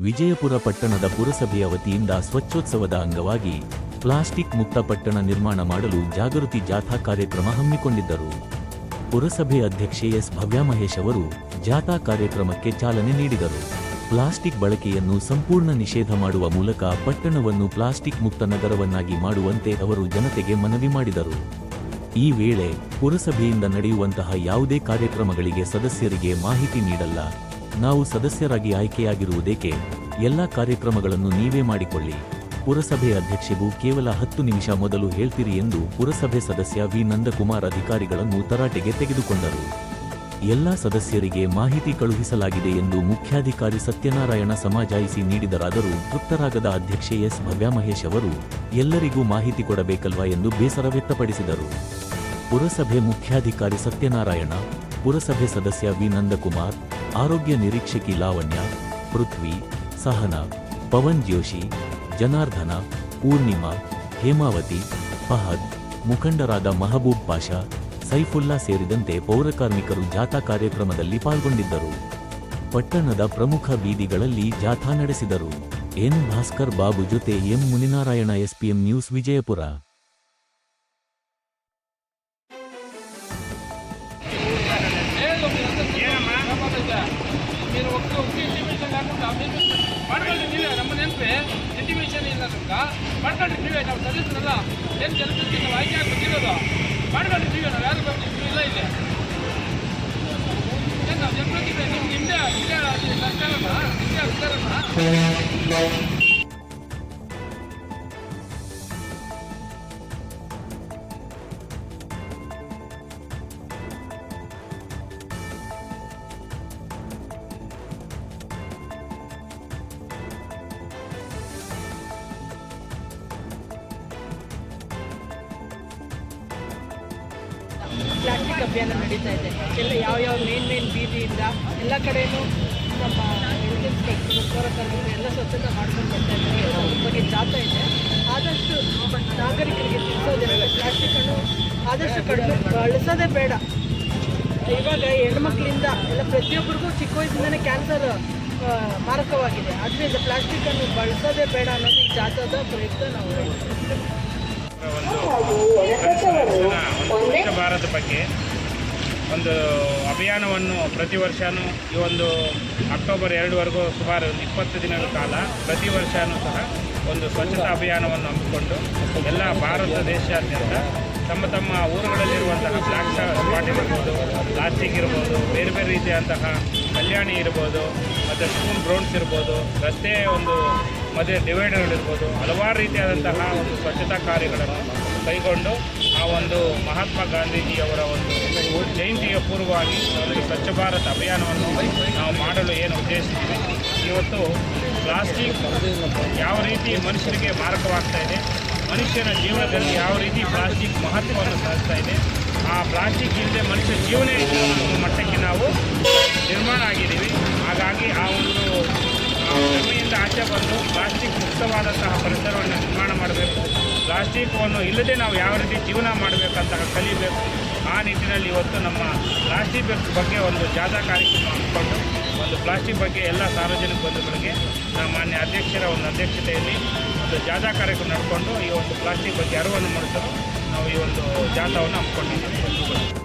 ವಿಜಯಪುರ ಪಟ್ಟಣದ ಪುರಸಭೆಯ ವತಿಯಿಂದ ಸ್ವಚ್ಛೋತ್ಸವದ ಅಂಗವಾಗಿ ಪ್ಲಾಸ್ಟಿಕ್ ಮುಕ್ತ ಪಟ್ಟಣ ನಿರ್ಮಾಣ ಮಾಡಲು ಜಾಗೃತಿ ಜಾಥಾ ಕಾರ್ಯಕ್ರಮ ಹಮ್ಮಿಕೊಂಡಿದ್ದರು. ಪುರಸಭೆ ಅಧ್ಯಕ್ಷೆ ಎಸ್. ಭವ್ಯ ಮಹೇಶ್ ಅವರು ಜಾಥಾ ಕಾರ್ಯಕ್ರಮಕ್ಕೆ ಚಾಲನೆ ನೀಡಿದರು. ಪ್ಲಾಸ್ಟಿಕ್ ಬಳಕೆಯನ್ನು ಸಂಪೂರ್ಣ ನಿಷೇಧ ಮಾಡುವ ಮೂಲಕ ಪಟ್ಟಣವನ್ನು ಪ್ಲಾಸ್ಟಿಕ್ ಮುಕ್ತ ನಗರವನ್ನಾಗಿ ಮಾಡುವಂತೆ ಅವರು ಜನತೆಗೆ ಮನವಿ ಮಾಡಿದರು. ಈ ವೇಳೆ ಪುರಸಭೆಯಿಂದ ನಡೆಯುವಂತಹ ಯಾವುದೇ ಕಾರ್ಯಕ್ರಮಗಳಿಗೆ ಸದಸ್ಯರಿಗೆ ಮಾಹಿತಿ ನೀಡಲ್ಲ. ನಾವು ಸದಸ್ಯರಾಗಿ ಆಯ್ಕೆಯಾಗಿರುವುದೇಕೆ? ಎಲ್ಲ ಕಾರ್ಯಕ್ರಮಗಳನ್ನು ನೀವೇ ಮಾಡಿಕೊಳ್ಳಿ. ಪುರಸಭೆ ಅಧ್ಯಕ್ಷೆಗೂ ಕೇವಲ ಹತ್ತು ನಿಮಿಷ ಮೊದಲು ಹೇಳ್ತೀರಿ ಎಂದು ಪುರಸಭೆ ಸದಸ್ಯ ವಿ. ನಂದಕುಮಾರ್ ಅಧಿಕಾರಿಗಳನ್ನು ತರಾಟೆಗೆ ತೆಗೆದುಕೊಂಡರು. ಎಲ್ಲಾ ಸದಸ್ಯರಿಗೆ ಮಾಹಿತಿ ಕಳುಹಿಸಲಾಗಿದೆ ಎಂದು ಮುಖ್ಯಾಧಿಕಾರಿ ಸತ್ಯನಾರಾಯಣ ಸಮಾಜಾಯಿಸಿ ನೀಡಿದರಾದರೂ ತೃಪ್ತರಾಗದ ಅಧ್ಯಕ್ಷೆ ಎಸ್. ಭವ್ಯ ಮಹೇಶ್ ಅವರು ಎಲ್ಲರಿಗೂ ಮಾಹಿತಿ ಕೊಡಬೇಕಲ್ವಾ ಎಂದು ಬೇಸರ ವ್ಯಕ್ತಪಡಿಸಿದರು. ಪುರಸಭೆ ಮುಖ್ಯಾಧಿಕಾರಿ ಸತ್ಯನಾರಾಯಣ, ಪುರಸಭೆ ಸದಸ್ಯ ವಿ. ನಂದಕುಮಾರ್ ಆರೋಗ್ಯ ನಿರೀಕ್ಷಕಿ ಲಾವಣ್ಯ, ಪೃಥ್ವಿ, ಸಹನ, ಪವನ್ ಜೋಶಿ, ಜನಾರ್ದನ, ಪೂರ್ಣಿಮಾ, ಹೇಮಾವತಿ, ಫಹದ್, ಮುಖಂಡರಾದ ಮಹಬೂಬ್ ಪಾಷಾ, ಸೈಫುಲ್ಲಾ ಸೇರಿದಂತೆ ಪೌರಕಾರ್ಮಿಕರು ಜಾಥಾ ಕಾರ್ಯಕ್ರಮದಲ್ಲಿ ಪಾಲ್ಗೊಂಡಿದ್ದರು. ಪಟ್ಟಣದ ಪ್ರಮುಖ ಬೀದಿಗಳಲ್ಲಿ ಜಾಥಾ ನಡೆಸಿದರು. ಎನ್ ಭಾಸ್ಕರ್ ಬಾಬು ಜೊತೆ M Muninarayana, SPM news Vijayapura. మీరు ఒక్క ఒక్క ఇంటిమేషన్ లేకుండా ಮಾಡ್ಕೊಳ್ಳಿ ನೀವೇ ನಮ್ಮ ನೆನಪೆ ಇಂಟಿಮೇಷನ್ ಇಲ್ಲ ನಮ್ಗೆ ಮಾಡ್ಕೊಳ್ಳಿ ನೀವೇ ನಾವು ಸದಸ್ಯರಲ್ಲ ಏನು ಕೆಲಸಕ್ಕೆ ನಾವು ಆಯ್ಕೆ ಆಗಿ ಬಂದಿರೋದು ಮಾಡ್ಕೊಳ್ಳಿ ನೀವೇ ನಾವು ಯಾರು ಬರ್ತೀವಿ ಇಲ್ಲ ಇಲ್ಲ ಏನು ನಾವು ಜನಪ್ರತಿ ನಿಮ್ಗೆ ಹಿಂದೆ ಹಿಂದೆ ಸರ್ಕಾರನ ಹಿಂದೆ ಸರ್ಕಾರನ ಪ್ಲಾಸ್ಟಿಕ್ ಅಭಿಯಾನ ನಡೀತಾ ಇದೆ. ಎಲ್ಲ ಯಾವ ಯಾವ ಮೇನ್ ಮೇನ್ ಬೀದಿಯಿಂದ ಎಲ್ಲ ಕಡೆಯೂ ನಮ್ಮ ಪೌರಕಾರ್ಮಿಕರು ಎಲ್ಲ ಸ್ವಚ್ಛತೆ ಮಾಡ್ಕೊಂಡು ಬರ್ತಾ ಇದ್ದಾರೆ. ಅದ್ರ ಬಗ್ಗೆ ಜಾತ ಇದೆ. ಆದಷ್ಟು ನಾಗರಿಕರಿಗೆ ತಿಳಿಸೋದಿಲ್ಲ ಪ್ಲಾಸ್ಟಿಕ್ಕನ್ನು ಆದಷ್ಟು ಕಡಿಮೆ ಬಳಸೋದೇ ಬೇಡ. ಇವಾಗ ಹೆಣ್ಮಕ್ಳಿಂದ ಎಲ್ಲ ಪ್ರತಿಯೊಬ್ಬರಿಗೂ ಚಿಕ್ಕ ವಯಸ್ಸಿಂದನೇ ಕ್ಯಾನ್ಸರ್ ಮಾರಕವಾಗಿದೆ. ಅದರಿಂದ ಪ್ಲಾಸ್ಟಿಕ್ಕನ್ನು ಬಳಸೋದೇ ಬೇಡ ಅನ್ನೋದು ಈ ಪ್ರಯತ್ನ ಪ್ರಯುಕ್ತ ನಾವು ಒಂದು ಭಾರತ ಬಗ್ಗೆ ಒಂದು ಅಭಿಯಾನವನ್ನು ಪ್ರತಿ ವರ್ಷವೂ ಈ ಒಂದು ಅಕ್ಟೋಬರ್ ಎರಡುವರೆಗೂ ಸುಮಾರು ಒಂದು ಇಪ್ಪತ್ತು ದಿನಗಳ ಕಾಲ ಪ್ರತಿ ವರ್ಷವೂ ಸಹ ಒಂದು ಸ್ವಚ್ಛತಾ ಅಭಿಯಾನವನ್ನು ಹಮ್ಮಿಕೊಂಡು ಎಲ್ಲ ಭಾರತ ದೇಶಾದ್ಯಂತ ತಮ್ಮ ತಮ್ಮ ಊರುಗಳಲ್ಲಿರುವಂತಹ ಪ್ಲಾಸ್ಟಿಕ್ ಸ್ಪಾಟ್ ಇರ್ಬೋದು, ಪ್ಲಾಸ್ಟಿಕ್ ಇರ್ಬೋದು, ಬೇರೆ ಬೇರೆ ರೀತಿಯಾದಂತಹ ಕಲ್ಯಾಣಿ ಇರ್ಬೋದು, ಮತ್ತು ಸ್ಕೂಲ್ ಗ್ರೌಂಡ್ಸ್ ಇರ್ಬೋದು, ರಸ್ತೆ ಒಂದು ಮಧ್ಯೆ ಡಿವೈಡರ್ಗಳಿರ್ಬೋದು, ಹಲವಾರು ರೀತಿಯಾದಂತಹ ಒಂದು ಸ್ವಚ್ಛತಾ ಕಾರ್ಯಗಳನ್ನು ಕೈಗೊಂಡು ಆ ಒಂದು ಮಹಾತ್ಮ ಗಾಂಧೀಜಿಯವರ ಒಂದು ಜಯಂತಿಯ ಪೂರ್ವವಾಗಿ ಒಂದು ಸ್ವಚ್ಛ ಭಾರತ್ ಅಭಿಯಾನವನ್ನು ನಾವು ಮಾಡಲು ಏನು ಉದ್ದೇಶಿಸಿದೆ ಇವತ್ತು ಪ್ಲಾಸ್ಟಿಕ್ ಯಾವ ರೀತಿ ಮನುಷ್ಯರಿಗೆ ಮಾರಕವಾಗ್ತಾ ಇದೆ, ಮನುಷ್ಯನ ಜೀವನದಲ್ಲಿ ಯಾವ ರೀತಿ ಪ್ಲಾಸ್ಟಿಕ್ ಮಹತ್ವವನ್ನು ಸಾಧಿಸ್ತಾ ಇದೆ, ಆ ಪ್ಲಾಸ್ಟಿಕ್ ಇಲ್ಲದೆ ಮನುಷ್ಯ ಜೀವನೇ ಮಟ್ಟಕ್ಕೆ ನಾವು ನಿರ್ಮಾಣ ಆಗಿದ್ದೀವಿ. ಹಾಗಾಗಿ ಆ ಒಂದು ಭೂಮಿಯಿಂದ ಆಚೆ ಬಂದು ಪ್ಲಾಸ್ಟಿಕ್ ಮುಕ್ತವಾದಂತಹ ಪರಿಸರವನ್ನು ನಿರ್ಮಾಣ ಮಾಡಬೇಕು. ಪ್ಲಾಸ್ಟಿಕ್ವನ್ನು ಇಲ್ಲದೆ ನಾವು ಯಾವ ರೀತಿ ಜೀವನ ಮಾಡಬೇಕಂತ ಕಲಿಬೇಕು, ಆ ನಿಟ್ಟಿನಲ್ಲಿ ಇವತ್ತು ನಮ್ಮ ಪ್ಲಾಸ್ಟಿಕ್ ಬಗ್ಗೆ ಒಂದು ಜಾಥಾ ಕಾರ್ಯಕ್ರಮ ಹಮ್ಮಿಕೊಂಡು ಒಂದು ಪ್ಲಾಸ್ಟಿಕ್ ಬಗ್ಗೆ ಎಲ್ಲ ಸಾರ್ವಜನಿಕ ಬಂಧುಗಳಿಗೆ ನಮ್ಮ ಮಾನ್ಯ ಅಧ್ಯಕ್ಷರ ಒಂದು ಅಧ್ಯಕ್ಷತೆಯಲ್ಲಿ ಒಂದು ಜಾಥಾ ಕಾರ್ಯಕ್ರಮ ನಡೆಕೊಂಡು ಈ ಒಂದು ಪ್ಲಾಸ್ಟಿಕ್ ಬಗ್ಗೆ ಅರಿವನ್ನು ಮೂಡಿಸಲು ನಾವು ಈ ಒಂದು ಜಾಥಾವನ್ನು ಹಮ್ಮಿಕೊಂಡಿದ್ದೀವಿ.